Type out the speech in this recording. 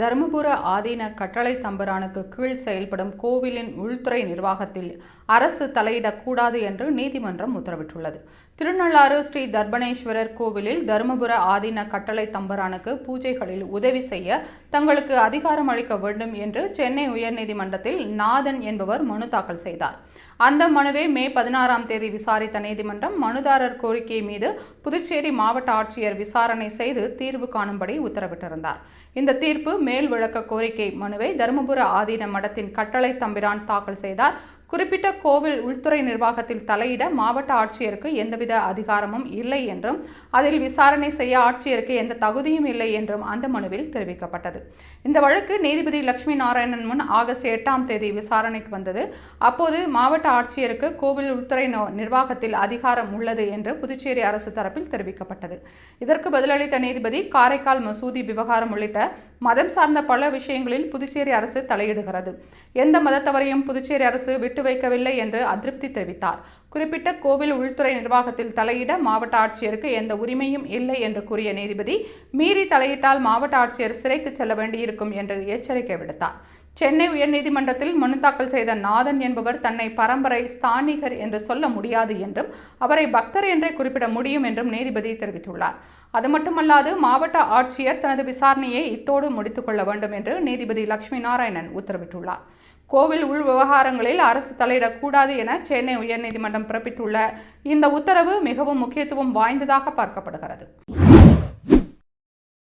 தருமபுர ஆதீன கட்டளை தம்பரானுக்கு கீழ் செயல்படும் கோவிலின் உள்துறை நிர்வாகத்தில் அரசு தலையிடக்கூடாது என்று நீதிமன்றம் உத்தரவிட்டுள்ளது. திருநள்ளாறு ஸ்ரீ தர்பணேஸ்வரர் கோவிலில் தருமபுர ஆதீன கட்டளை தம்பரானுக்கு பூஜைகளில் உதவி செய்ய தங்களுக்கு அதிகாரம் அளிக்க வேண்டும் என்று சென்னை உயர்நீதிமன்றத்தில் நாதன் என்பவர் மனு தாக்கல் செய்தார். அந்த மனுவை மே பதினாறாம் தேதி விசாரித்த நீதிமன்றம் மனுதாரர் கோரிக்கை மீது புதுச்சேரி மாவட்ட ஆட்சியர் விசாரணை செய்து தீர்வு காணும்படி உத்தரவிட்டிருந்தார். இந்த தீர்ப்பு மேல் விளக்க கோரிக்கை மனுவை தருமபுர ஆதீன மடத்தின் கட்டளை தம்பிரான் தாக்கல் செய்தார். குறிப்பிட்ட கோவில் உள்துறை நிர்வாகத்தில் தலையிட மாவட்ட ஆட்சியருக்கு எந்தவித அதிகாரமும் இல்லை என்றும் அதில் விசாரணை செய்ய ஆட்சியருக்கு எந்த தகுதியும் இல்லை என்றும் அந்த மனுவில் தெரிவிக்கப்பட்டது. இந்த வழக்கு நீதிபதி லட்சுமி நாராயணன் முன் ஆகஸ்ட் எட்டாம் தேதி விசாரணைக்கு வந்தது. அப்போது மாவட்ட ஆட்சியருக்கு கோவில் உள்துறை நோ- நிர்வாகத்தில் அதிகாரம் உள்ளது என்று புதுச்சேரி அரசு தரப்பில் தெரிவிக்கப்பட்டது. இதற்கு பதிலளித்த நீதிபதி காரைக்கால் மசூதி விவகாரம் உள்ளிட்ட மதம் சார்ந்த பல விஷயங்களில் புதுச்சேரி அரசு தலையிடுகிறது. எந்த மதத்தவரையும் புதுச்சேரி அரசு விட்டு வைக்கவில்லை என்று அதிருப்தி தெரிவித்தார். குறிப்பிட்ட கோவில் உள்துறை நிர்வாகத்தில் தலையிட மாவட்ட ஆட்சியருக்கு எந்த உரிமையும் இல்லை என்று கூறிய நீதிபதி மீறி தலையிட்டால் மாவட்ட ஆட்சியர் சிறைக்கு செல்ல வேண்டியிருக்கும் என்று எச்சரிக்கை விடுத்தார். சென்னை உயர்நீதிமன்றத்தில் மனு தாக்கல் செய்த நாதன் என்பவர் தன்னை பரம்பரை ஸ்தானிகர் என்று சொல்ல முடியாது என்றும் அவரை பக்தர் என்றே குறிப்பிட முடியும் என்றும் நீதிபதி தெரிவித்துள்ளார். அது மட்டுமல்லாது மாவட்ட ஆட்சியர் தனது விசாரணையை இத்தோடு முடித்துக் கொள்ள வேண்டும் என்று நீதிபதி லட்சுமி நாராயணன் உத்தரவிட்டுள்ளார். கோவில் உள் விவகாரங்களில் அரசு தலையிடக்கூடாது என சென்னை உயர்நீதிமன்றம் பிறப்பித்துள்ள இந்த உத்தரவு மிகவும் முக்கியத்துவம் வாய்ந்ததாக பார்க்கப்படுகிறது.